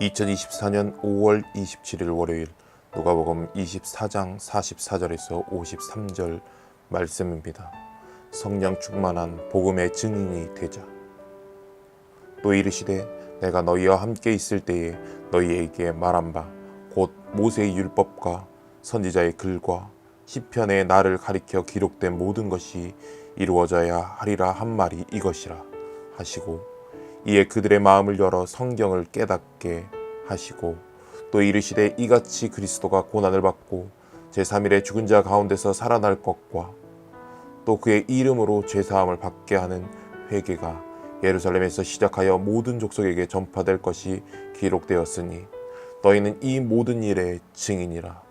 2024년 5월 27일 월요일 누가복음 24장 44절에서 53절 말씀입니다. 성령 충만한 복음의 증인이 되자. 또 이르시되 내가 너희와 함께 있을 때에 너희에게 말한 바 곧 모세의 율법과 선지자의 글과 시편에 나를 가리켜 기록된 모든 것이 이루어져야 하리라 한 말이 이것이라 하시고 이에 그들의 마음을 열어 성경을 깨닫게 하시고 또 이르시되 이같이 그리스도가 고난을 받고 제3일에 죽은 자 가운데서 살아날 것과 또 그의 이름으로 죄 사함을 받게 하는 회개가 예루살렘에서 시작하여 모든 족속에게 전파될 것이 기록되었으니 너희는 이 모든 일의 증인이라.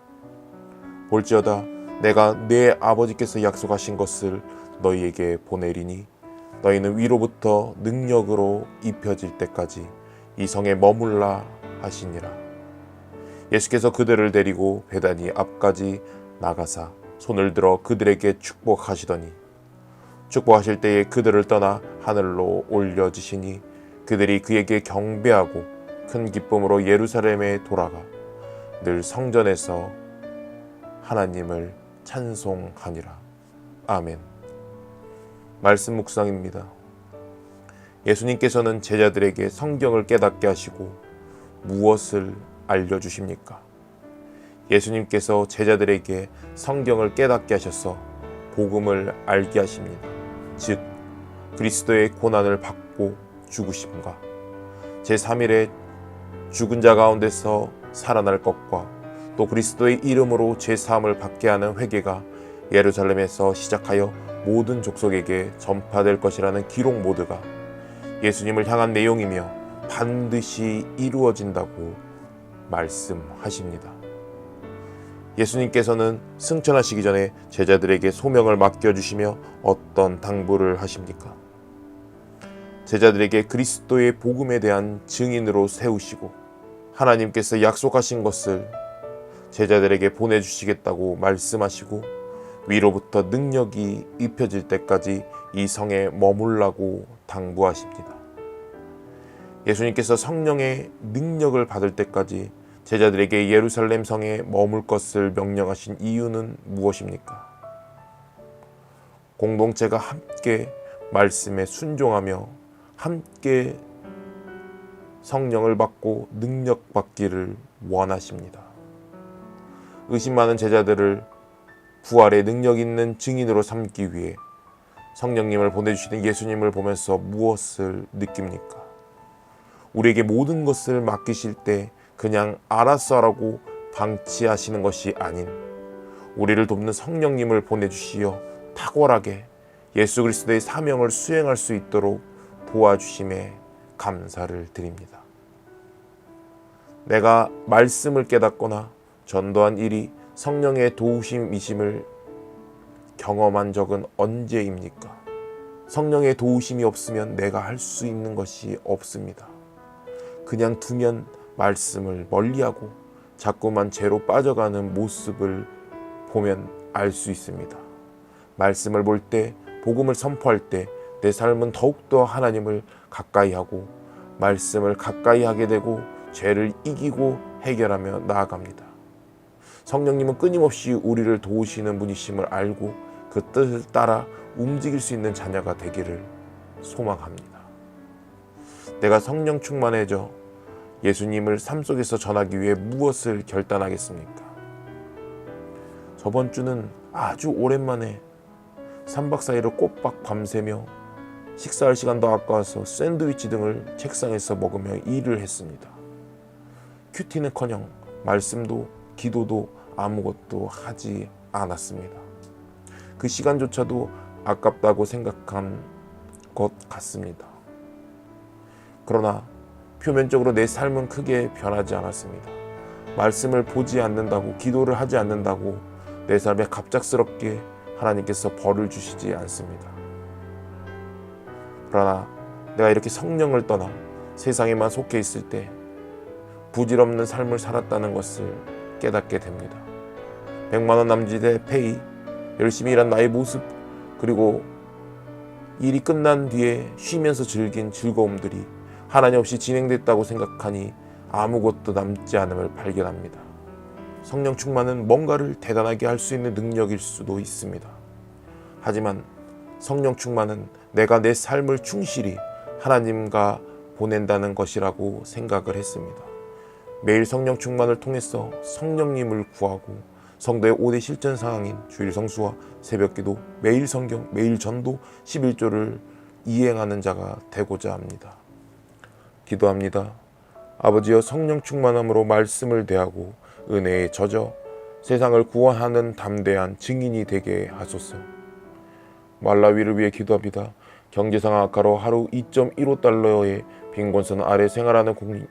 볼지어다 내가 내 아버지께서 약속하신 것을 너희에게 보내리니 너희는 위로부터 능력으로 입혀질 때까지 이 성에 머물라 하시니라. 예수께서 그들을 데리고 배단이 앞까지 나가사 손을 들어 그들에게 축복하시더니 축복하실 때에 그들을 떠나 하늘로 올려지시니 그들이 그에게 경배하고 큰 기쁨으로 예루살렘에 돌아가 늘 성전에서 하나님을 찬송하니라. 아멘. 말씀 묵상입니다. 예수님께서는 제자들에게 성경을 깨닫게 하시고 무엇을 알려주십니까? 예수님께서 제자들에게 성경을 깨닫게 하셔서 복음을 알게 하십니다. 즉, 그리스도의 고난을 받고 죽으심과 제3일에 죽은 자 가운데서 살아날 것과 또 그리스도의 이름으로 제3을 받게 하는 회개가 예루살렘에서 시작하여 모든 족속에게 전파될 것이라는 기록 모두가 예수님을 향한 내용이며 반드시 이루어진다고 말씀하십니다. 예수님께서는 승천하시기 전에 제자들에게 소명을 맡겨주시며 어떤 당부를 하십니까? 제자들에게 그리스도의 복음에 대한 증인으로 세우시고 하나님께서 약속하신 것을 제자들에게 보내주시겠다고 말씀하시고 위로부터 능력이 입혀질 때까지 이 성에 머물라고 당부하십니다. 예수님께서 성령의 능력을 받을 때까지 제자들에게 예루살렘 성에 머물 것을 명령하신 이유는 무엇입니까? 공동체가 함께 말씀에 순종하며 함께 성령을 받고 능력 받기를 원하십니다. 의심 많은 제자들을 부활의 능력 있는 증인으로 삼기 위해 성령님을 보내주시는 예수님을 보면서 무엇을 느낍니까? 우리에게 모든 것을 맡기실 때 그냥 알았어라고 방치하시는 것이 아닌 우리를 돕는 성령님을 보내주시어 탁월하게 예수 그리스도의 사명을 수행할 수 있도록 도와주심에 감사를 드립니다. 내가 말씀을 깨닫거나 전도한 일이 성령의 도우심이심을 경험한 적은 언제입니까? 성령의 도우심이 없으면 내가 할 수 있는 것이 없습니다. 그냥 두면 말씀을 멀리하고 자꾸만 죄로 빠져가는 모습을 보면 알 수 있습니다. 말씀을 볼 때, 복음을 선포할 때 내 삶은 더욱더 하나님을 가까이 하고 말씀을 가까이 하게 되고 죄를 이기고 해결하며 나아갑니다. 성령님은 끊임없이 우리를 도우시는 분이심을 알고 그 뜻을 따라 움직일 수 있는 자녀가 되기를 소망합니다. 내가 성령 충만해져 예수님을 삶 속에서 전하기 위해 무엇을 결단하겠습니까? 저번 주는 아주 오랜만에 3박 4일을 꼬박 밤새며 식사할 시간도 아까워서 샌드위치 등을 책상에서 먹으며 일을 했습니다. 큐티는커녕 말씀도 기도도 아무것도 하지 않았습니다. 그 시간조차도 아깝다고 생각한 것 같습니다. 그러나 표면적으로 내 삶은 크게 변하지 않았습니다. 말씀을 보지 않는다고, 기도를 하지 않는다고 내 삶에 갑작스럽게 하나님께서 벌을 주시지 않습니다. 그러나 내가 이렇게 성령을 떠나 세상에만 속해 있을 때 부질없는 삶을 살았다는 것을 깨닫게 됩니다. 100만원 남짓의 페이, 열심히 일한 나의 모습, 그리고 일이 끝난 뒤에 쉬면서 즐긴 즐거움들이 하나님 없이 진행됐다고 생각하니 아무것도 남지 않음을 발견합니다. 성령 충만은 뭔가를 대단하게 할 수 있는 능력일 수도 있습니다. 하지만 성령 충만은 내가 내 삶을 충실히 하나님과 보낸다는 것이라고 생각을 했습니다. 매일 성령 충만을 통해서 성령님을 구하고 성도의 5대 실전 상황인 주일 성수와 새벽 기도, 매일 성경, 매일 전도, 11조를 이행하는 자가 되고자 합니다. 기도합니다. 아버지여 성령 충만함으로 말씀을 대하고 은혜에 젖어 세상을 구원하는 담대한 증인이 되게 하소서. 말라위를 위해 기도합니다. 경제상황 악화로 하루 2.15달러의 빈곤선 아래 생활하는 국민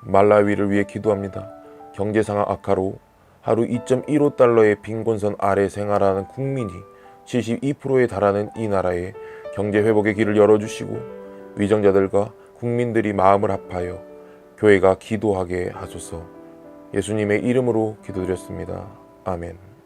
말라위를 위해 기도합니다. 경제 상황 악화로 하루 2.15달러의 빈곤선 아래 생활하는 국민이 72%에 달하는 이 나라에 경제 회복의 길을 열어주시고 위정자들과 국민들이 마음을 합하여 교회가 기도하게 하소서 예수님의 이름으로 기도드렸습니다. 아멘.